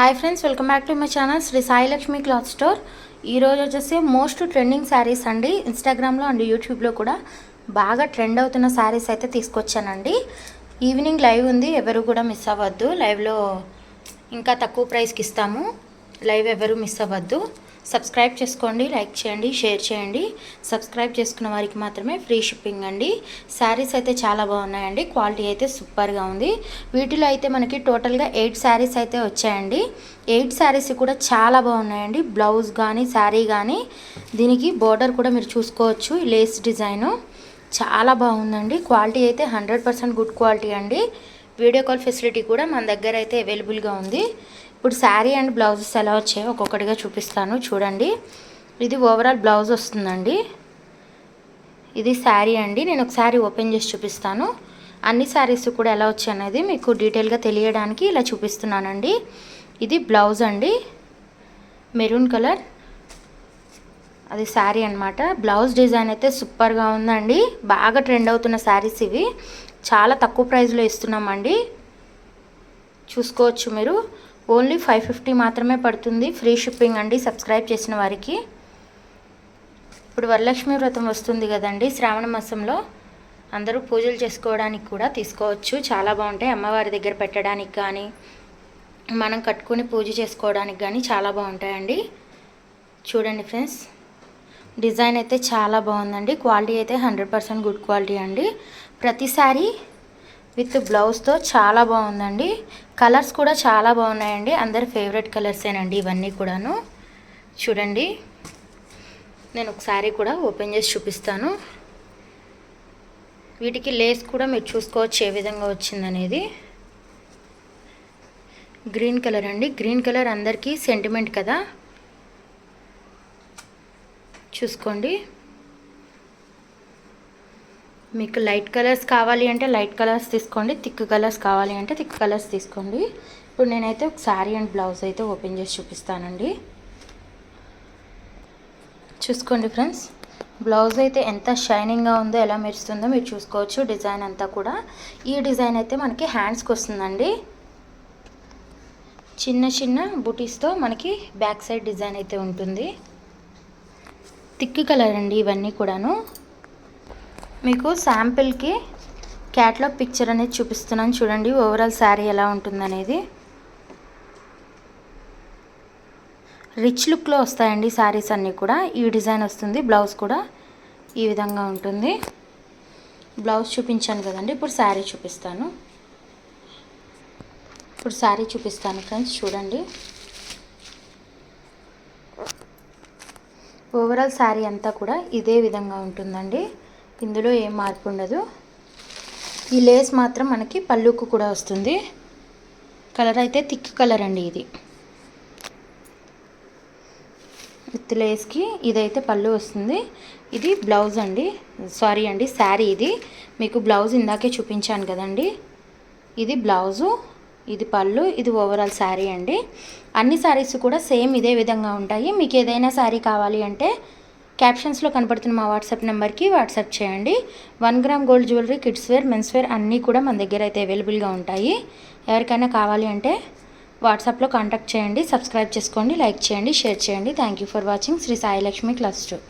Hi friends welcome back to my channel Shri Sai Lakshmi cloth store ఈరోజు వచ్చేసి most trending saris అండి. ఇన్స్టాగ్రామ్లో and యూట్యూబ్లో కూడా బాగా ట్రెండ్ అవుతున్న శారీస్ అయితే తీసుకొచ్చానండి. ఈవినింగ్ లైవ్ ఉంది ఎవరు కూడా మిస్ అవ్వద్దు. లైవ్లో ఇంకా తక్కువ ప్రైస్కి ఇస్తాము. లైవ్ ఎవరు మిస్ అవ్వద్దు. సబ్స్క్రైబ్ చేసుకోండి లైక్ చేయండి షేర్ చేయండి. సబ్స్క్రైబ్ చేసుకున్న వారికి మాత్రమే ఫ్రీ షిప్పింగ్ అండి. శారీస్ అయితే చాలా బాగున్నాయండి. క్వాలిటీ అయితే సూపర్గా ఉంది. వీటిలో అయితే మనకి టోటల్గా ఎయిట్ శారీస్ అయితే వచ్చాయండి. ఎయిట్ శారీస్ కూడా చాలా బాగున్నాయండి. బ్లౌజ్ కానీ శారీ కానీ దీనికి బోర్డర్ కూడా మీరు చూసుకోవచ్చు. Lace design. చాలా బాగుందండి. క్వాలిటీ అయితే హండ్రెడ్ పర్సెంట్ గుడ్ క్వాలిటీ అండి. వీడియో కాల్ ఫెసిలిటీ కూడా మన దగ్గర అయితే అవైలబుల్గా ఉంది. ఇప్పుడు శారీ అండ్ బ్లౌజెస్ ఎలా వచ్చాయో ఒక్కొక్కటిగా చూపిస్తాను. చూడండి. ఇది ఓవరాల్ బ్లౌజ్ వస్తుందండి. ఇది శారీ అండి. నేను ఒకసారి ఓపెన్ చేసి చూపిస్తాను. అన్ని శారీస్ కూడా ఎలా వచ్చాయి అనేది మీకు డీటెయిల్గా తెలియడానికి ఇలా చూపిస్తున్నానండి. ఇది బ్లౌజ్ అండి. Maroon colour. అది శారీ అనమాట బ్లౌజ్ డిజైన్ అయితే సూపర్గా ఉందండి. బాగా ట్రెండ్ అవుతున్న శారీస్ ఇవి. చాలా తక్కువ ప్రైస్లో ఇస్తున్నామండి. చూసుకోవచ్చు మీరు. ఓన్లీ ఫైవ్ ఫిఫ్టీ మాత్రమే పడుతుంది. ఫ్రీ షిప్పింగ్ అండి. సబ్స్క్రైబ్ చేసిన వారికి. ఇప్పుడు వరలక్ష్మి వ్రతం వస్తుంది కదండి. శ్రావణ మాసంలో అందరూ పూజలు చేసుకోవడానికి కూడా తీసుకోవచ్చు. చాలా బాగుంటాయి. అమ్మవారి దగ్గర పెట్టడానికి కానీ మనం కట్టుకుని పూజ చేసుకోవడానికి కానీ చాలా బాగుంటాయండి. చూడండి ఫ్రెండ్స్. డిజైన్ అయితే చాలా బాగుందండి. క్వాలిటీ అయితే హండ్రెడ్ పర్సెంట్ గుడ్ క్వాలిటీ అండి. ప్రతిసారి విత్ బ్లౌజ్తో చాలా బాగుందండి. కలర్స్ కూడా చాలా బాగున్నాయండి. అందరి ఫేవరెట్ కలర్సేనండి ఇవన్నీ కూడాను. చూడండి. నేను ఒకసారి కూడా ఓపెన్ చేసి చూపిస్తాను. వీటికి లేస్ కూడా మీరు చూసుకోవచ్చు ఏ విధంగా వచ్చిందనేది. గ్రీన్ కలర్ అండి. గ్రీన్ కలర్ అందరికీ సెంటిమెంట్ కదా. చూసుకోండి. మీకు లైట్ కలర్స్ కావాలి అంటే లైట్ కలర్స్ తీసుకోండి థిక్ కలర్స్ కావాలి అంటే థిక్ కలర్స్ తీసుకోండి. ఇప్పుడు నేనైతే ఒక శారీ అండ్ బ్లౌజ్ అయితే ఓపెన్ చేసి చూపిస్తానండి. చూసుకోండి ఫ్రెండ్స్. బ్లౌజ్ అయితే ఎంత షైనింగ్గా ఉందో ఎలా మెరుస్తుందో మీరు చూసుకోవచ్చు డిజైన్ అంతా కూడా. ఈ డిజైన్ అయితే మనకి హ్యాండ్స్కి వస్తుందండి. చిన్న చిన్న బుటీస్తో మనకి బ్యాక్ సైడ్ డిజైన్ అయితే ఉంటుంది. థిక్ కలర్ అండి ఇవన్నీ కూడాను. మీకు శాంపిల్కి క్యాట్లాగ్ పిక్చర్ అనేది చూపిస్తున్నాను. చూడండి ఓవరాల్ శారీ ఎలా ఉంటుందనేది. రిచ్ లుక్లో వస్తాయండి శారీస్ అన్నీ కూడా. ఈ డిజైన్ వస్తుంది బ్లౌజ్ కూడా ఈ విధంగా ఉంటుంది. బ్లౌజ్ చూపించాను కదండి ఇప్పుడు శారీ చూపిస్తాను. ఇప్పుడు శారీ చూపిస్తాను ఫ్రెండ్స్ చూడండి. ఓవరాల్ శారీ అంతా కూడా ఇదే విధంగా ఉంటుందండి. ఇందులో ఏం మార్పు ఉండదు. ఈ లేస్ మాత్రం మనకి పళ్ళుకు కూడా వస్తుంది. కలర్ అయితే థిక్ కలర్ అండి ఇది. విత్ లేస్కి ఇదైతే పళ్ళు వస్తుంది. ఇది బ్లౌజ్ అండి. సారీ అండి శారీ ఇది. మీకు బ్లౌజ్ ఇందాకే చూపించాను కదండి. ఇది బ్లౌజు ఇది పళ్ళు ఇది ఓవరాల్ శారీ అండి. అన్ని శారీస్ కూడా సేమ్ ఇదే విధంగా ఉంటాయి. మీకు ఏదైనా శారీ కావాలి అంటే క్యాప్షన్స్లో కనపడుతున్న మా వాట్సాప్ నెంబర్కి వాట్సాప్ చేయండి. One gram gold jewellery kids wear men's wear అన్నీ కూడా మన దగ్గర అయితే అవైలబుల్గా ఉంటాయి. ఎవరికైనా కావాలి అంటే వాట్సాప్లో కాంటాక్ట్ చేయండి సబ్స్క్రైబ్ చేసుకోండి లైక్ చేయండి షేర్ చేయండి. Thank you for watching Shri Sailakshmi Lakshmi cluster